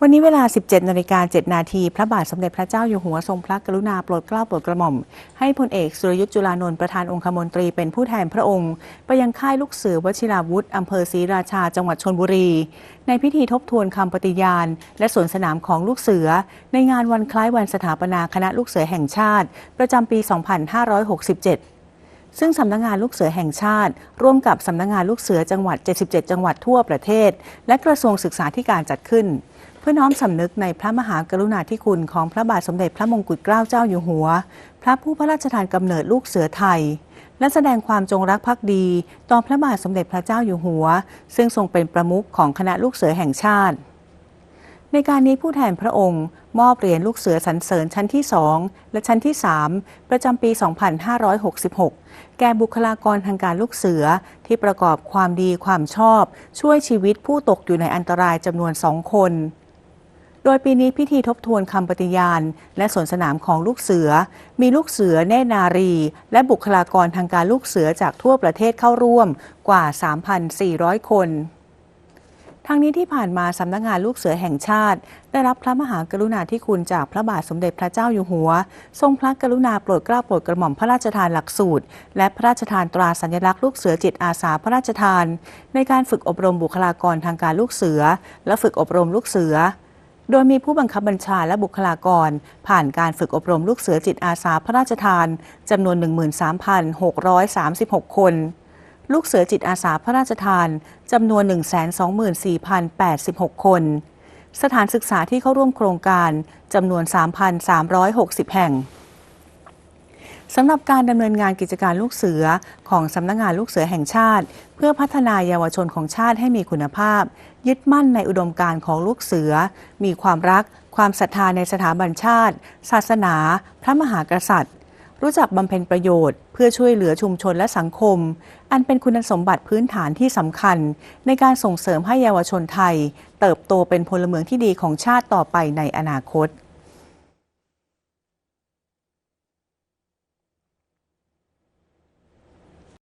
วันนี้เวลา 17 นาฬิกา 7 นาที พระบาทสมเด็จพระเจ้าอยู่หัวทรงพระกรุณาโปรดเกล้าโปรดกระหม่อม ให้พลเอกสุรยุทธ์จุลานนท์ประธานองคมนตรีเป็นผู้แทนพระองค์ ไปยังค่ายลูกเสือวชิราวุธอำเภอศรีราชาจังหวัดชนบุรี ในพิธีทบทวนคำปฏิญาณ และสวนสนามของลูกเสือ ในงานวันคล้ายวันสถาปนาคณะลูกเสือแห่งชาติ ประจำปี 2567ซึ่งสำนักงงานลูกเสือแห่งชาติ ร่วมกับสำนักงงานลูกเสือจังหวัด 77 จังหวัดทั่วประเทศ และกระทรวงศึกษาธิการจัดขึ้น พื่อน้อมสำนึกในพระมหากรุณาธิคุณของพระบาทสมเด็จพระมงกุฎเกล้าเจ้าอยู่หัว พระผู้พระราชทานกำเนิดลูกเสือไทย และแสดงความจงรักภักดี ต่อพระบาทสมเด็จพระเจ้าอยู่หัว ซึ่งทรงเป็นประมุขของคณะลูกเสือแห่งชาติ ในการนี้ผู้แทนพระองค์ มอบเหรียญลูกเสือสรรเสริญชั้นที่ 2 และชั้นที่ 3 ประจำปี 2566 แก่บุคลากรทางการลูกเสือที่ประกอบความดีความชอบ ช่วยชีวิตผู้ตกอยู่ในอันตรายจำนวนสองคน โดยปีนี้พิธีทบทวนคำปฏิญาณ และสวนสนามของลูกเสือ มีลูกเสือเนตรนารี และบุคลากรทางการลูกเสือจากทั่วประเทศเข้าร่วมกว่า 3,400 คนทางนี้ที่ผ่านมาสำนักงานลูกเสือแห่งชาติ ได้รับพระมหากรุณาธิคุณจากพระบาทสมเด็จพระเจ้าอยู่หัว ทรงพระกรุณาโปรดเกล้าโปรดกระหม่อมพระราชทานหลักสูตร และพระราชทานตราสัญลักษณ์ลูกเสือจิตอาสาพระราชทาน ในการฝึกอบรมบุคลากรทางการลูกเสือ และฝึกอบรมลูกเสือ โดยมีผู้บังคับบัญชาและบุคลากร ผ่านการฝึกอบรมลูกเสือจิตอาสาพระราชทานจำนวน 13,636 คน ลูกเสือจิตอาสาพระราชทานจำนวน 124,086 คน สถานศึกษาที่เข้าร่วมโครงการจำนวน 3,360 แห่ง สำหรับการดำเนินงานกิจการลูกเสือของสำนักงงานลูกเสือแห่งชาติ เพื่อพัฒนายเยาวชนของชาติให้มีคุณภาพ ยึดมั่นในอุดมการณ์ของลูกเสือ มีความรัก ความศรัทธาในสถาบันชาติ ศาสนา พระมหากษัตริย์ รู้จักบำเพ็ญประโยชน์ เพื่อช่วยเหลือชุมชนและสังคม อันเป็นคุณสมบัติพื้นฐานที่สำคัญ ในการส่งเสริมให้เยาวชนไทย เติบโตเป็นพลเมืองที่ดีของชาติต่อไปในอนาคต